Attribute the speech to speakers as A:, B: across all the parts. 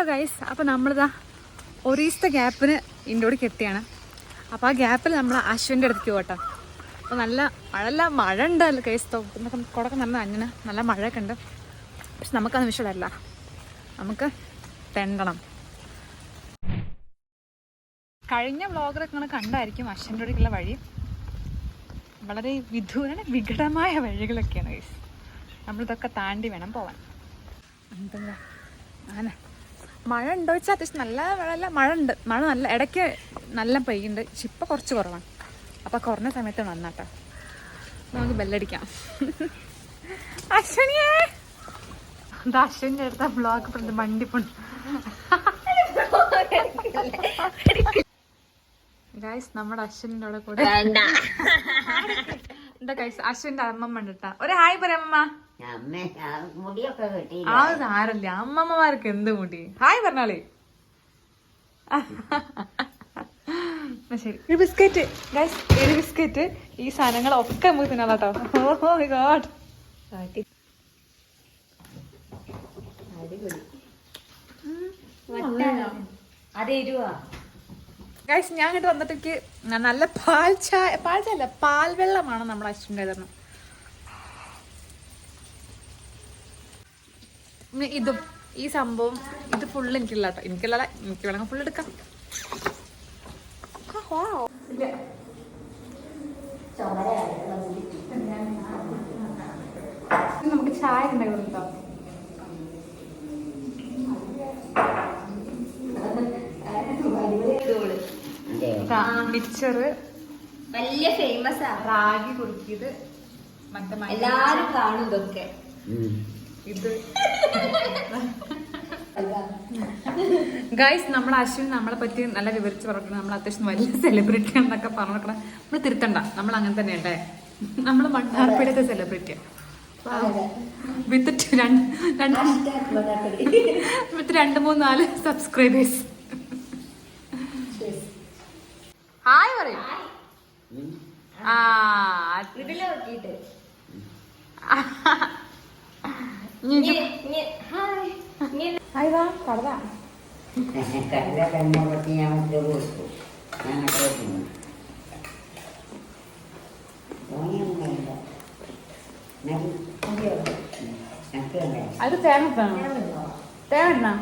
A: Hello guys അപ്പോൾ നമ്മളിതാ ഒരീസത്തെ ഗ്യാപ്പിന് ഇൻഡോട് കെട്ടിയാണ്. അപ്പോൾ ആ ഗ്യാപ്പിൽ നമ്മൾ അശ്വിന്റെ അടുത്തേക്ക് പോകട്ടോ അപ്പോൾ നല്ല മഴല്ല മഴ ഉണ്ട് ഗൈസ് കുടക്കം നല്ല അഞ്ഞിന് നല്ല മഴയൊക്കെ ഉണ്ട്. പക്ഷെ നമുക്കത് വിഷയമല്ല. നമുക്ക് തെണ്ടണം. കഴിഞ്ഞ വ്ളോഗറൊക്കെ നിങ്ങൾ കണ്ടായിരിക്കും അശ്വിന്റെ അടുക്കുള്ള വഴി. വളരെ വിദൂര വികടമായ വഴികളൊക്കെയാണ് ഗൈസ് നമ്മളിതൊക്കെ താണ്ടി വേണം പോവാൻ. എന്താ? അങ്ങനെ മഴ ഉണ്ടോ വെച്ചാൽ അത്യാവശ്യം നല്ല മഴയല്ല മഴ ഉണ്ട് മഴ നല്ല ഇടയ്ക്ക് നല്ല പെയ്യുന്നുണ്ട് പക്ഷെ ഇപ്പം കുറച്ച് കുറവാണ്. അപ്പോൾ കുറഞ്ഞ സമയത്ത് വന്നാട്ടോ നമുക്ക് ബെല്ലടിക്കാം. അശ്വനിയേ! എന്താ അശ്വന്റെ അടുത്ത ബ്ലോഗ് വണ്ടി ഗൈസ് നമ്മുടെ അശ്വനിന്റെ അവിടെ കൂടെ. എന്താ ഗൈസ് അശ്വിന്റെ അമ്മമ്മ ഉണ്ട് ട്ടാ. ഒരു ഹായ് പറയാം അമ്മ
B: ആ
A: സാരല്ല അമ്മമ്മമാർക്ക് എന്ത് മുടി? ഹായ് പറഞ്ഞാളേ. ശരി. ഒരു ബിസ്ക്കറ്റ്. ഗൈസ് ഒരു ബിസ്ക്കറ്റ്. ഈ സാധനങ്ങളൊക്കെ നമുക്ക് തിന്നാം കേട്ടോ. ഓ ഗോഡ് ഗൈസ് ഞാൻ ഇങ്ങോട്ട് വന്നിട്ടേക്ക് നല്ല പാൽ ചായ പാൽ ചായ അല്ല പാൽവെള്ളമാണ് നമ്മൾ അശ്വിന്റെ തരണം ഇതും ഈ സംഭവം ഇത് ഫുള്ള് എനിക്കില്ല കേട്ടോ എനിക്കില്ല എനിക്ക് വേണമെങ്കിൽ ഫുള്ള് എടുക്കാം. നമുക്ക് ചായ ഉണ്ടായിരുന്നു കേട്ടോ. മിച്ചറ്
C: വലിയ ഫേമസ് ആ.
A: റാഗി കുറുക്കിയത്
C: എല്ലാരും കാണും ഇതൊക്കെ.
A: ഇത്. ഗൈസ് നമ്മൾ അശ്വിൻ നമ്മളെ പറ്റി നല്ല വിവരിച്ച് പറഞ്ഞു നമ്മൾ അത്യാവശ്യം വലിയ സെലിബ്രിറ്റി എന്നൊക്കെ പറഞ്ഞിട്ട് നമ്മൾ തിരുത്തണ്ട. നമ്മൾ അങ്ങനെ തന്നെ ഉണ്ടേ നമ്മൾ മണ്ണാർപ്പേടത്തെ സെലിബ്രിറ്റി വിത്ത് രണ്ട് രണ്ട് വിത്ത് രണ്ട് മൂന്ന് നാല് സബ്സ്ക്രൈബേഴ്സ് ഹായ് പറയും. ആ
C: ഇതിൽ നോക്കിയിട്ട്
A: വാ കടതാ
B: കടല കണ്ണുകൊട്ടി ഞാൻ മറ്റേ കൊടുത്തു ഞാൻ.
A: അത് തേങ്ങ തേങ്ങ ഇടണോ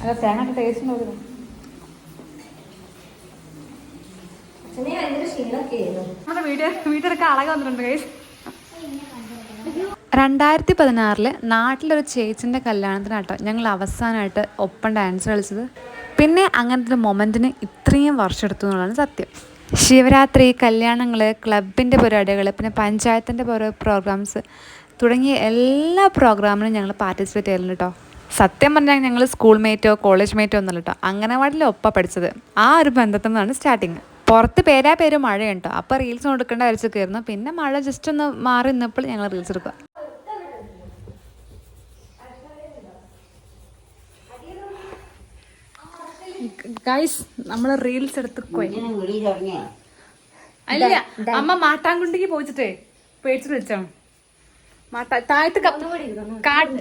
A: അല്ല തേങ്ങ ടേസ്റ്റ് നോക്കുന്നു നമ്മുടെ വീഡിയോ വീട്ടിലൊക്കെ അളകെ വന്നിട്ടുണ്ട് ഗൈസ് രണ്ടായിരത്തി പതിനാറിൽ നാട്ടിലൊരു ചേച്ചിന്റെ കല്യാണത്തിനാട്ടോ ഞങ്ങൾ അവസാനമായിട്ട് ഒപ്പം ഡാൻസ് കളിച്ചത്. പിന്നെ അങ്ങനത്തെ ഒരു മൊമെന്റിന് ഇത്രയും വർഷം എടുത്തു എന്നുള്ളതാണ് സത്യം. ശിവരാത്രി കല്യാണങ്ങൾ ക്ലബിന്റെ പരിപാടികൾ പിന്നെ പഞ്ചായത്തിന്റെ ഓരോ പ്രോഗ്രാംസ് തുടങ്ങിയ എല്ലാ പ്രോഗ്രാമിനും ഞങ്ങൾ പാർട്ടിസിപ്പേറ്റ് ചെയ്യലുണ്ട് കേട്ടോ സത്യം പറഞ്ഞാൽ ഞങ്ങൾ സ്കൂൾ മേറ്റോ കോളേജ് മേറ്റോ ഒന്നല്ല കേട്ടോ അംഗനവാടിയിൽ ഒപ്പം പഠിച്ചത്. ആ ഒരു ബന്ധത്തിൽ നിന്നാണ് സ്റ്റാർട്ടിങ് പുറത്ത് പേരാ പേര് മഴയുണ്ടോ അപ്പോൾ റീൽസ് കൊടുക്കേണ്ട വരച്ച് കയറുന്നു പിന്നെ മഴ ജസ്റ്റ് ഒന്ന് മാറി നിന്നപ്പോൾ ഞങ്ങൾ റീൽസ് എടുക്കുക. ഗൈസ് നമ്മൾ റീൽസ് എടുത്ത് അല്ല അമ്മ മാട്ടാങ്കുണ്ടിക്ക് പോയിച്ചിട്ടേ. പേടിച്ചിട്ട് വെച്ചോ. മാട്ടാ താഴത്ത് കാട്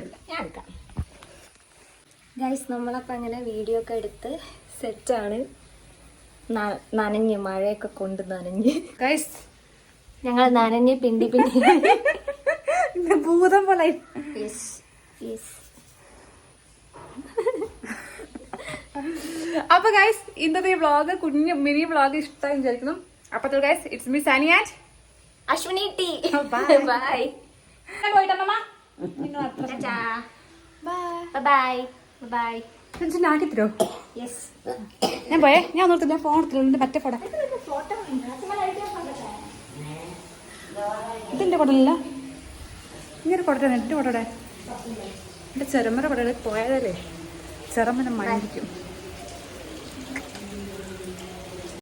C: ഗൈസ് നമ്മളപ്പോ അങ്ങനെ വീഡിയോ ഒക്കെ എടുത്ത് സെറ്റാണ് നനഞ്ഞ് മഴയൊക്കെ കൊണ്ട് നനഞ്ഞ്.
A: ഗൈസ്
C: ഞങ്ങൾ നനഞ്ഞ് പിണ്ടി പിണ്ടി
A: ഭൂതം പോലെ.
C: Yes yes.
A: അപ്പൊ ഗൈസ് ഇന്നത്തെ ഈ വ്ളോഗ് കുഞ്ഞു മിനി വ്ളോഗ് ഇഷ്ടമായി വിചാരിക്കുന്നു. അപ്പൊ guys it's me Sani and
C: Ashwini T.
A: Bye
C: bye
A: പോയിട്ടമ്മ
C: bye bye
A: ആക്കി തരോ
C: യെസ്
A: ഞാൻ പോയേ ഞാൻ ഒന്നും ഞാൻ ഫോൺ എടുത്തില്ല മറ്റേ ഫോട്ടോ ഇതിന്റെ കുടലല്ല ഇങ്ങനെ കുടട്ടെ എന്റെ കുടടെ എന്റെ ചെറുമര കുടടെ പോയതല്ലേ? ചെറുമന മണിക്കും